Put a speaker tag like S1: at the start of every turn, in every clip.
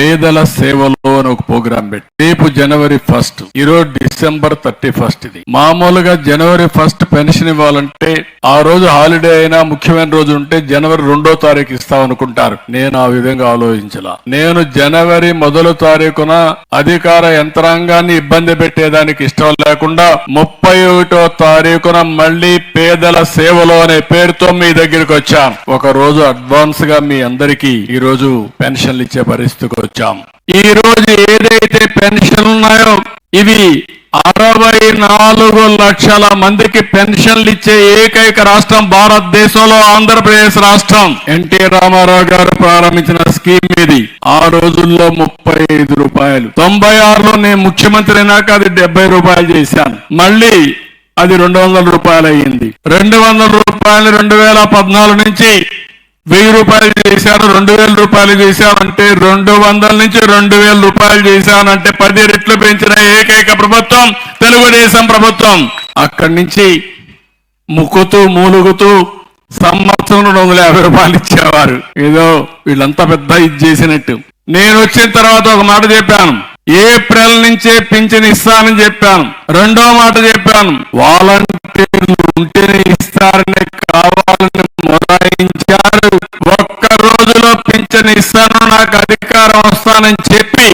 S1: పేదల సేవలో అని ఒక ప్రోగ్రాం పెట్టి రేపు జనవరి ఫస్ట్ ఈరోజు డిసెంబర్ థర్టీ ఫస్ట్ ఇది. మామూలుగా జనవరి ఫస్ట్ పెన్షన్ ఇవ్వాలంటే ఆ రోజు హాలిడే అయినా ముఖ్యమైన రోజు ఉంటే జనవరి రెండో తారీఖు ఇస్తాం అనుకుంటారు. నేను ఆ విధంగా ఆలోచించలా. నేను జనవరి మొదలు తారీఖున అధికార యంత్రాంగాన్ని ఇబ్బంది పెట్టేదానికి ఇష్టం లేకుండా ముప్పై ఒకటో తారీఖున మళ్ళీ పేదల సేవలో అనే పేరుతో మీ దగ్గరికి వచ్చాం. ఒక రోజు అడ్వాన్స్గా మీ అందరికీ ఈ రోజు పెన్షన్లు ఇచ్చే పరిస్థితికి వచ్చాం. ఈ రోజు ఏదైతే పెన్షన్ ఉన్నాయో ఇవి అరవై నాలుగు లక్షల మందికి పెన్షన్లు ఇచ్చే ఏకైక రాష్ట్రం భారతదేశంలో ఆంధ్రప్రదేశ్ రాష్ట్రం. ఎన్టీ రామారావు గారు ప్రారంభించిన స్కీమ్ ఇది. ఆ రోజుల్లో ముప్పై ఐదు రూపాయలు. తొంభై ఆరులో నేను ముఖ్యమంత్రి అయినాక అది డెబ్బై రూపాయలు చేశాను. మళ్ళీ అది రెండు వందల రూపాయలు అయ్యింది. రెండు వందల రూపాయలు రెండు వేల పద్నాలుగు నుంచి వెయ్యి రూపాయలు చేశాను రెండు వేల రూపాయలు చేశామంటే రెండు వందల నుంచి రెండు వేల రూపాయలు చేశానంటే పది రెట్లు పెంచిన ఏకైక ప్రభుత్వం తెలుగుదేశం ప్రభుత్వం. అక్కడి నుంచి ముక్కుతూ మూలుగుతూ సంవత్సరం రెండు వందల యాభై రూపాయలు ఇచ్చేవారు. ఏదో వీళ్ళంతా పెద్ద ఇది చేసినట్టు. నేను వచ్చిన తర్వాత ఒక మాట చెప్పాను. ఏప్రిల్ నుంచే పింఛన్ ఇస్తానని చెప్పాను. రెండో మాట చెప్పాను. వాలంటీర్లు ఉంటేనే ఇస్తారని కావాలని మొరాయించారు ఒక్క రోజులో పింఛన్ ఇస్తాను నాకు అధికారం వస్తానని చెప్పి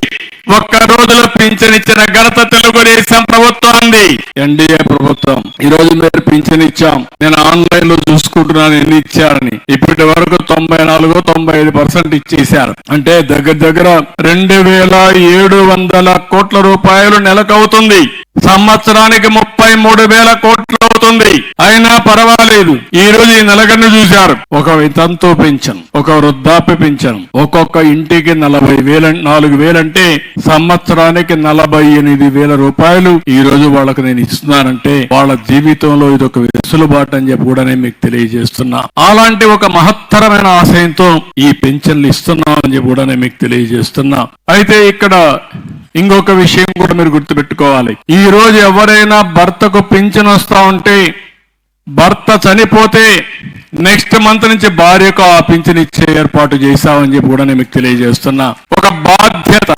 S1: ఒక్క రోజులో పింఛన్ ఇచ్చిన ఘనత తెలుగుదేశం ప్రభుత్వాన్ని ఎన్డీఏ ప్రభుత్వం ఈ రోజు మీరు పింఛన్ ఇచ్చాం. నేను ఆన్లైన్లో చూసుకుంటున్నాను ఎన్ని ఇచ్చారని. ఇప్పటి వరకు తొంభై నాలుగు తొంభై ఐదు పర్సెంట్ ఇచ్చేశారు. అంటే దగ్గర దగ్గర రెండు వేల ఏడు వందల కోట్ల రూపాయలు నెలకు అవుతుంది. సంవత్సరానికి ముప్పై మూడు వేల కోట్లు అవుతుంది. అయినా పర్వాలేదు. ఈ రోజు ఈ నెలగన్ను చూశారు. ఒక వితంతు పెంచను ఒక వృద్ధాప్య పెంచను ఒక్కొక్క ఇంటికి నలభై వేల నాలుగు వేలంటే సంవత్సరానికి నలభై ఎనిమిది వేల రూపాయలు. ఈ రోజు వాళ్ళకి నేను ఇస్తున్నానంటే వాళ్ళ జీవితంలో ఇది ఒక వెసులుబాటు అని చెప్పి కూడా నేను మీకు తెలియజేస్తున్నా. అలాంటి ఒక మహత్తరమైన ఆశయంతో ఈ పెన్షన్లు ఇస్తున్నామని చెప్పి కూడా నేను మీకు తెలియజేస్తున్నా. అయితే ఇక్కడ ఇంకొక విషయం కూడా మీరు గుర్తుపెట్టుకోవాలి. ఈ రోజు ఎవరైనా భర్తకు పింఛన్ వస్తా ఉంటే భర్త చనిపోతే నెక్స్ట్ మంత్ నుంచి భార్యకు ఆ పింఛన్ ఇచ్చే ఏర్పాటు చేశామని చెప్పి కూడా నేను మీకు తెలియజేస్తున్నా. ఒక బాధ్యత.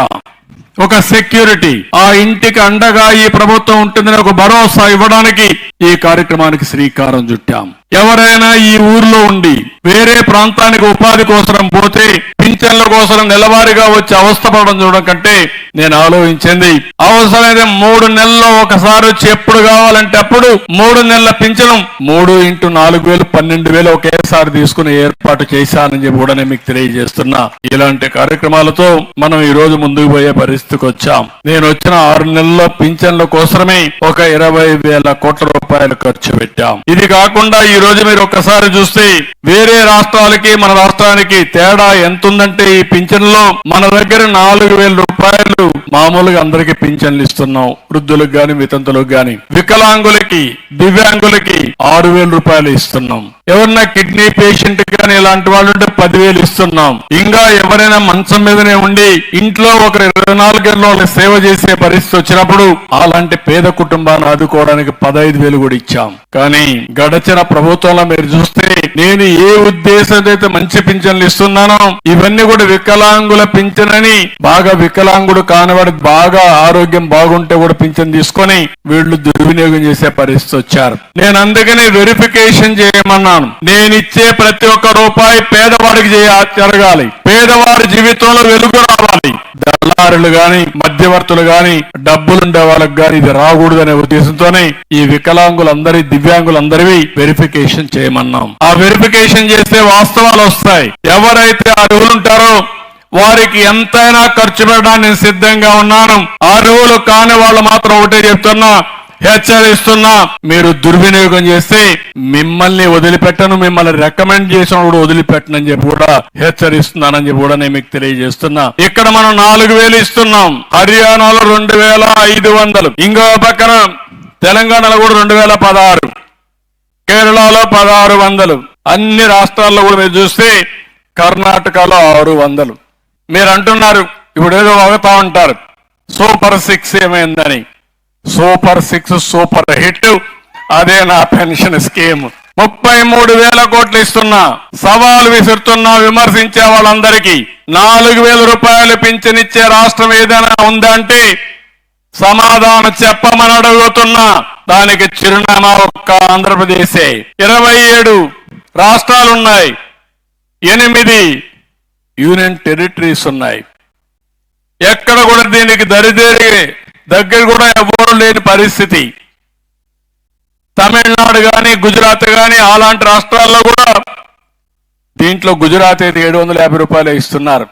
S1: ఒక సెక్యూరిటీ ఆ ఇంటికి అండగా ఈ ప్రభుత్వం ఉంటుందని ఒక భరోసా ఇవ్వడానికి ఈ కార్యక్రమానికి శ్రీకారం చుట్టాం. ఎవరైనా ఈ ఊర్లో ఉండి వేరే ప్రాంతానికి ఉపాధి కోసం పోతే పింఛన్ల కోసం నెలవారీగా వచ్చి అవస్థపడడం చూడడం కంటే నేను ఆలోచించింది. అవసరమైతే మూడు నెలల్లో ఒకసారి వచ్చి ఎప్పుడు కావాలంటే అప్పుడు మూడు నెలల పింఛను మూడు ఇంటూ నాలుగు వేలు పన్నెండు వేలు ఒకేసారి తీసుకుని ఏర్పాటు చేశానని చెప్పి కూడా నేను మీకు తెలియజేస్తున్నా. ఇలాంటి కార్యక్రమాలతో మనం ఈ రోజు ముందుకు పోయే పరిస్థితికి వచ్చాం నేను వచ్చిన ఆరు నెలల్లో పింఛన్ల కోసమే ఒక ఇరవై వేల కోట్ల రూపాయలు ఖర్చు పెట్టాం. ఇది కాకుండా ఈ రోజు మీరు ఒక్కసారి చూస్తే వేరే రాష్ట్రాలకి మన రాష్ట్రానికి తేడా ఎంత ఉందంటే ఈ పింఛన్లో మన దగ్గర నాలుగు వేల రూపాయలు మామూలుగా అందరికి పింఛన్లు ఇస్తున్నాం. వృద్ధులకు గాని వితంతులకు గాని. వికలాంగులకి దివ్యాంగులకి ఆరు వేల రూపాయలు ఇస్తున్నాం. ఎవరన్నా కిడ్నీ పేషెంట్ గాని ఇలాంటి వాళ్ళు ఉంటే పదివేలు ఇస్తున్నాం. ఇంకా ఎవరైనా మంచం మీదనే ఉండి ఇంట్లో ఒకరు ఇరవై మార్గంలో సేవ చేసే పరిస్థితి వచ్చినప్పుడు అలాంటి పేద కుటుంబాన్ని ఆదుకోవడానికి పదహైదు వేలు కూడా ఇచ్చాం. కానీ గడచిన ప్రభుత్వంలో మీరు చూస్తే నేను ఏ ఉద్దేశంతో అయితే మంచి పింఛన్లు ఇస్తున్నానో ఇవన్నీ కూడా వికలాంగుల పింఛనని బాగా వికలాంగుడు కానివాడు బాగా ఆరోగ్యం బాగుంటే కూడా పింఛన్ తీసుకొని వీళ్ళు దుర్వినియోగం చేసే పరిస్థితి వచ్చారు. నేను అందుకని వెరిఫికేషన్ చేయమన్నాను. నేను ఇచ్చే ప్రతి ఒక్క రూపాయి పేదవాడికి జరగాలి. పేదవాడి జీవితంలో వెలుగు రావాలి. దళారులుగా గాని మధ్యవర్తులు గాని డబ్బులుండే వాళ్ళకి గాని ఇది రాకూడదనే ఉద్దేశంతోనే ఈ వికలాంగులందరి దివ్యాంగులందరివి వెరిఫికేషన్ చేయమన్నాం. ఆ వెరిఫికేషన్ చేస్తే వాస్తవాలు వస్తాయి. ఎవరైతే అర్హులుంటారో వారికి ఎంతైనా ఖర్చు పెట్టడానికి నేను సిద్ధంగా ఉన్నాను. అర్హులు కాని వాళ్ళు మాత్రం ఒకటే చెప్తున్నా హెచ్చరిస్తున్నా. మీరు దుర్వినియోగం చేస్తే మిమ్మల్ని వదిలిపెట్టను మిమ్మల్ని రికమెండ్ చేసిన కూడా వదిలిపెట్టనని చెప్పి కూడా హెచ్చరిస్తున్నానని చెప్పి కూడా నేను మీకు తెలియజేస్తున్నా. ఇక్కడ మనం నాలుగు వేలు ఇస్తున్నాం. హర్యానాలో రెండు వేల ఐదు వందలు. ఇంకో పక్కన తెలంగాణలో కూడా రెండు వేల పదహారు. కేరళలో పదహారు వందలు. అన్ని రాష్ట్రాల్లో కూడా మీరు చూస్తే కర్ణాటకలో ఆరు వందలు. మీరు అంటున్నారు ఇప్పుడు ఏదో వాగుతా ఉంటారు. సూపర్ సిక్స్ ఏమైందని. Super six super hit. అదే నా పెన్షన్ స్కీమ్. ముప్పై మూడు వేల కోట్లు ఇస్తున్నా. సవాలు విసురుతున్నా విమర్శించే వాళ్ళందరికీ. నాలుగు వేల రూపాయలు పింఛనిచ్చే రాష్ట్రం ఏదైనా ఉందంటే సమాధానం చెప్పమని అడుగుతున్నా. దానికి చిరునామా ఒక్క ఆంధ్రప్రదేశే. ఇరవై ఏడు రాష్ట్రాలున్నాయి. ఎనిమిది యూనియన్ టెరిటరీస్ ఉన్నాయి. ఎక్కడ కూడా దీనికి దరిదేరి దగ్గర కూడా ఎవరు లేని పరిస్థితి. తమిళనాడు కానీ గుజరాత్ కానీ అలాంటి రాష్ట్రాల్లో కూడా దీంట్లో గుజరాత్ అయితే ఏడు వందల యాభై రూపాయలు ఇస్తున్నారు.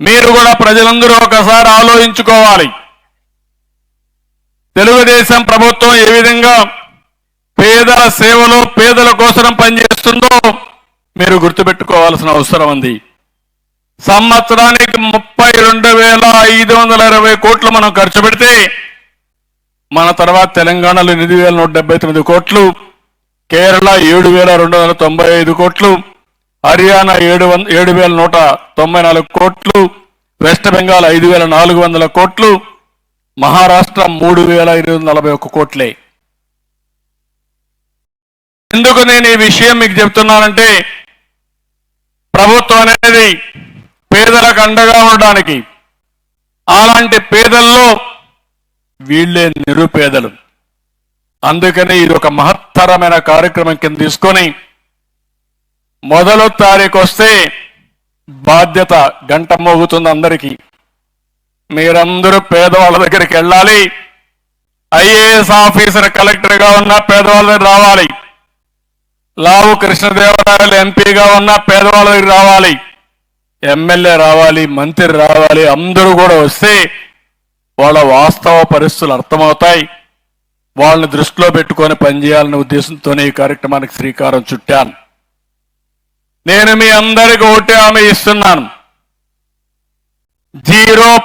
S1: మీరు కూడా ప్రజలందరూ ఒకసారి ఆలోచించుకోవాలి. తెలుగుదేశం ప్రభుత్వం ఏ విధంగా పేదల సేవలో పేదల కోసం పనిచేస్తుందో మీరు గుర్తుపెట్టుకోవాల్సిన అవసరం ఉంది. సంవత్సరానికి ముప్పై రెండు వేల ఐదు వందల ఇరవై కోట్లు మనం ఖర్చు పెడితే మన తర్వాత తెలంగాణలో ఎనిమిది వేల నూట డెబ్బై తొమ్మిది కోట్లు కేరళ ఏడు వేల రెండు వందల తొంభై ఐదు కోట్లు హర్యానా ఏడు వంద ఏడు వేల నూట తొంభై నాలుగు కోట్లు వెస్ట్ బెంగాల్ ఐదు వేల నాలుగు వందల కోట్లు మహారాష్ట్ర మూడు వేల ఐదు వందల నలభై ఒక్క కోట్లే. ఎందుకు నేను ఈ విషయం మీకు చెప్తున్నానంటే ప్రభుత్వం అనేది పేదలకు అండగా ఉండడానికి అలాంటి పేదల్లో వీళ్ళే నిరుపేదలు. అందుకని ఇది ఒక మహత్తరమైన కార్యక్రమం కింద తీసుకొని మొదలు తారీఖు వస్తే బాధ్యత గంట మోగుతుంది అందరికీ. మీరందరూ పేదవాళ్ళ దగ్గరికి వెళ్ళాలి. ఐఏఎస్ ఆఫీసర్ కలెక్టర్గా ఉన్న పేదవాళ్ళ దగ్గర రావాలి. లావు కృష్ణదేవరాయలు ఎంపీగా ఉన్న పేదవాళ్ళ దగ్గర రావాలి. ఎమ్మెల్యే రావాలి మంత్రి రావాలి అందరూ కూడా వస్తే వాళ్ళ వాస్తవ పరిస్థితులు అర్థమవుతాయి. వాళ్ళని దృష్టిలో పెట్టుకొని పనిచేయాలనే ఉద్దేశంతోనే ఈ కార్యక్రమానికి శ్రీకారం చుట్టాను. నేను మీ అందరికి ఒకటే హామీ ఇస్తున్నాను. జీరో